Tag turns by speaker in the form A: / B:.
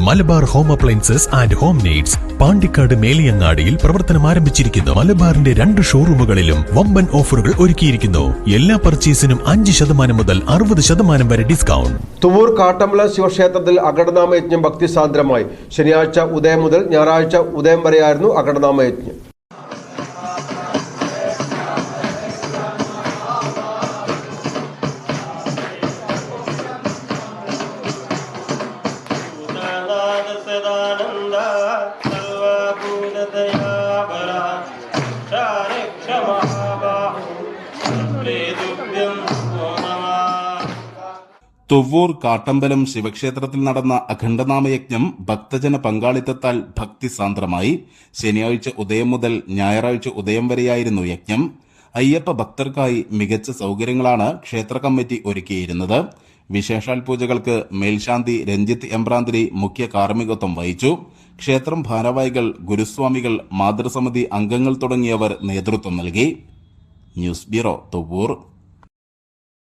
A: Malabar home appliances and home needs Pandikkad മേലിയങ്ങാടിയിൽ പ്രവർത്തനം ആരംഭിച്ചിരിക്കുന്നു. മലബാറിന്റെ രണ്ട് ഷോറൂമുകളിലും വമ്പൻ ഓഫറുകൾ ഒരുക്കിയിരിക്കുന്നു. എല്ലാ പർച്ചേസിനും അഞ്ച് ശതമാനം മുതൽ അറുപത് ശതമാനം വരെ ഡിസ്കൗണ്ട്.
B: തുവൂർ കാട്ടമ്പല ശിവക്ഷേത്രത്തിൽ അകടനാമയജ്ഞം ഭക്തിസാന്ദ്രമായി. ശനിയാഴ്ച ഉദയം മുതൽ ഞായറാഴ്ച ഉദയം വരെയായിരുന്നു അകടനാമയജ്ഞം
C: सर्वभूतदयापरा क्षारक्षमहाबाहु प्रेतुभ्यं नमो नमः
D: തുവ്വൂർ കാട്ടമ്പലം ശിവക്ഷേത്രത്തിൽ നടന്ന അഖണ്ഡനാമയജ്ഞം ഭക്തജന പങ്കാളിത്തത്താൽ ഭക്തിസാന്ദ്രമായി ശനിയാഴ്ച ഉദയം മുതൽ ഞായറാഴ്ച ഉദയം വരെയായിരുന്നു യജ്ഞം അയ്യപ്പ ഭക്തർക്കായി മികച്ച സൗകര്യങ്ങളാണ് ക്ഷേത്ര കമ്മിറ്റി ഒരുക്കിയിരുന്നത് വിശേഷാൽ പൂജകൾക്ക് മേൽശാന്തി രഞ്ജിത്ത് എംബ്രാന്തിരി മുഖ്യ കാർമ്മികത്വം വഹിച്ചു ക്ഷേത്രം ഭാരവാഹികൾ ഗുരുസ്വാമികൾ മാതൃസമിതി അംഗങ്ങൾ തുടങ്ങിയവർ നേതൃത്വം നൽകി. News bureau Thuvvur.